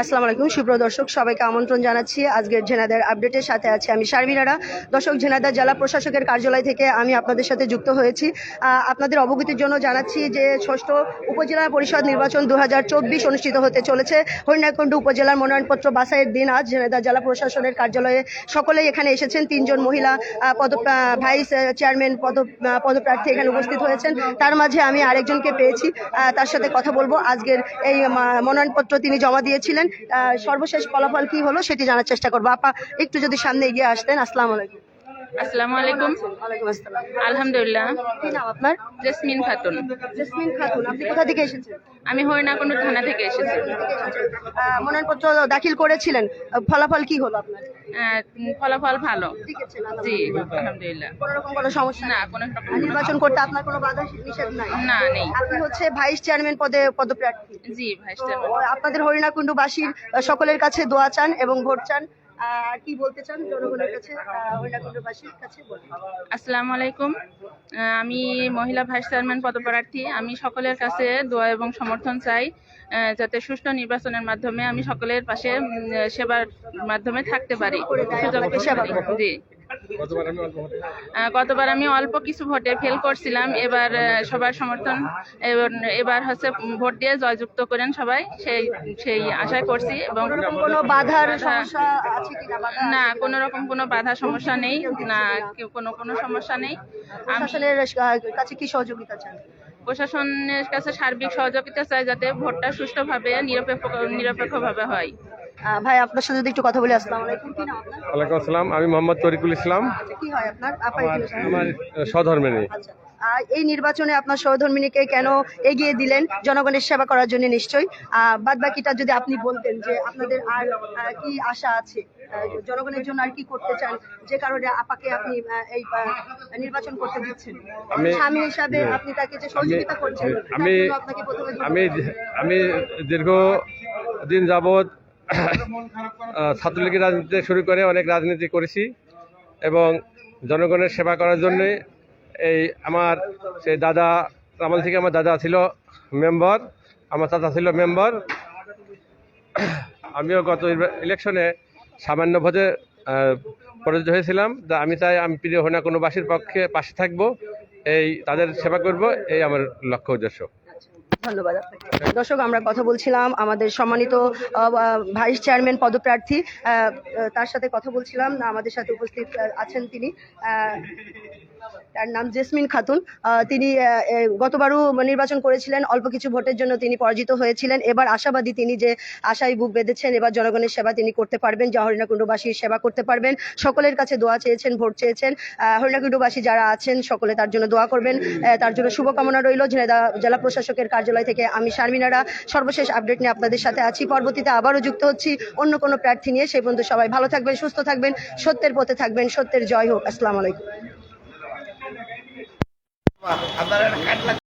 আসসালামু আলাইকুম, সুপ্রিয় দর্শক, সবাইকে আমন্ত্রণ জানাচ্ছি। আজকের ঝেনাদার আপডেটের সাথে আছে আমি শারমিনারা দর্শক ঝেনাদার জেলা প্রশাসকের কার্যালয় থেকে আমি আপনাদের সাথে যুক্ত হয়েছি। আপনাদের অবগতির জন্য জানাচ্ছি যে ষষ্ঠ উপজেলা পরিষদ নির্বাচন দু হাজার চব্বিশ অনুষ্ঠিত হতে চলেছে। হরিণাকুণ্ড উপজেলার মনোনয়নপত্র বাসায়ের দিন আজ ঝেনাদার জেলা প্রশাসনের কার্যালয়ে সকলেই এখানে এসেছেন। তিনজন মহিলা পদ ভাইস চেয়ারম্যান, পদ পদপ্রার্থী এখানে উপস্থিত হয়েছেন। তার মাঝে আমি আরেকজনকে পেয়েছি। তার সাথে কথা বলব। আজকের এই মনোনয়নপত্র তিনি জমা দিয়েছিলেন। আহ, সর্বশেষ ফলাফল কি হলো সেটি জানার চেষ্টা করব। আপা একটু যদি সামনে এগিয়ে আসতেন আসসালাম আলাইকুম। আসসালামু আলাইকুম। ওয়ালাইকুম আসসালাম। আলহামদুলিল্লাহ। কি নাম আপনার? জেসমিন খাতুন। জেসমিন খাতুন আপনি কোথা থেকে এসেছেন? আমি হরিণাকুণ্ড থানা থেকে এসেছি। মনোনয়নপত্র দাখিল করেছিলেন। ফলাফল কি হলো আপনার? ফলাফল ভালো। জি আলহামদুলিল্লাহ। কোনো রকম কোনো সমস্যা না না কোনো রকম নির্বাচন করতে আপনার কোনো বাধা নিষেধ নাই? না নেই। আপনি হচ্ছে ভাইস চেয়ারম্যান পদে পদপ্রার্থী। জি ভাইস চেয়ারম্যান আপনাদের হরিণাকুণ্ডবাসীর সকলের কাছে দোয়া চান এবং ভোট চান। কি বলতে চান? জনগণের কাছে হরিণাকুণ্ডবাসীর কাছে বলুন। আসসালামু আলাইকুম। আমি মহিলা ভাইস চেয়ারম্যান পদপ্রার্থী। আমি সকলের কাছে দোয়া এবং সমর্থন চাই যাতে সুষ্ঠু নির্বাচনের মাধ্যমে আমি সকলের পাশে সেবার মাধ্যমে থাকতে পারি। জি। গতবার আমি অল্প কিছু ভোটে ফেল করছিলাম। এবার সবার সমর্থন এবার এবার হচ্ছে ভোট দিয়ে জয়যুক্ত করেন সবাই। সেই সেই আশায় করছি এবং কোনো বাধার সমস্যা আছে কিনা? বাধা না কোনো রকম কোনো বাধা সমস্যা নেই। না কেউ কোনো কোনো সমস্যা নেই। প্রশাসনের কাছে কি সহযোগিতা চান? প্রশাসনের কাছে সার্বিক সহযোগিতা চাই যাতে ভোটটা সুষ্ঠুভাবে নিরপেক্ষ নিরপেক্ষভাবে হয়। ভাই আপনার সাথে যদি একটু কথা বলি আসসালামু আলাইকুম। কি নাম আপনার? ওয়ালাইকুম আসসালাম আমি মোহাম্মদ তরিকুল ইসলাম। আচ্ছা, কি হয় আপনার? আমার আচ্ছা এই নির্বাচনে আপনার সহধর্মিনীকে কেন এগিয়ে দিলেন? জনগণের সেবা করার জন্য নিশ্চয়ই। বাদ বাকিটা যদি আপনি বলতেন যে আপনাদের আর কি আশা আছে? জনগণের জন্য আর কি করতে চান? যে কারণে আপাকে আপনি এই নির্বাচন করতে দিচ্ছেন। আমি- স্বামী হিসাবে আপনি তাকে যে সহযোগিতা করছেন আমি। আমি আমি দীর্ঘ দিন আহ, ছাত্রলীগের রাজনীতি শুরু করে অনেক রাজনীতি করেছি এবং জনগণের সেবা করার জন্য এই আমার সেই দাদা, আমল থেকে আমার দাদা ছিল মেম্বার, আমার চাচা ছিল মেম্বার। আমিও গত ইলেকশনে সামান্য ভোটে পরাজিত হয়েছিলাম। তা আমি চাই আমি প্রিয় হোনা কোনো বাসীর পক্ষে পাশে থাকব। এই তাদের সেবা করব, এই আমার লক্ষ্য উদ্দেশ্য। ধন্যবাদ। দর্শক, আমরা কথা বলছিলাম আমাদের সম্মানিত ভাইস চেয়ারম্যান পদপ্রার্থী তার সাথে কথা বলছিলাম আমাদের সাথে উপস্থিত আছেন তিনি তার নাম জেসমিন খাতুন। তিনি গতবারও নির্বাচন করেছিলেন, অল্প কিছু ভোটের জন্য তিনি পরাজিত হয়েছিলেন। এবার আশাবাদী তিনি যে আশায় বুক বেঁধেছেন, এবার জনগণের সেবা তিনি করতে পারবেন, যা হরিণাকুণ্ডবাসীর সেবা করতে পারবেন। সকলের কাছে দোয়া চেয়েছেন, ভোট চেয়েছেন। হরিণাকুণ্ডবাসী যারা আছেন, সকলে তার জন্য দোয়া করবেন। তার জন্য শুভকামনা রইল। ঝিনাইদহ জেলা প্রশাসকের কার্যালয় থেকে আমি শারমিনারা সর্বশেষ আপডেট নিয়ে আপনাদের সাথে আছি। পরবর্তীতে আবারও যুক্ত হচ্ছি অন্য কোনো প্রার্থী নিয়ে। সেই পর্যন্ত সবাই ভালো থাকবেন, সুস্থ থাকবেন, সত্যের পথে থাকবেন, সত্যের জয় হোক। আসসালামু আলাইকুম। அந்த காட்டில்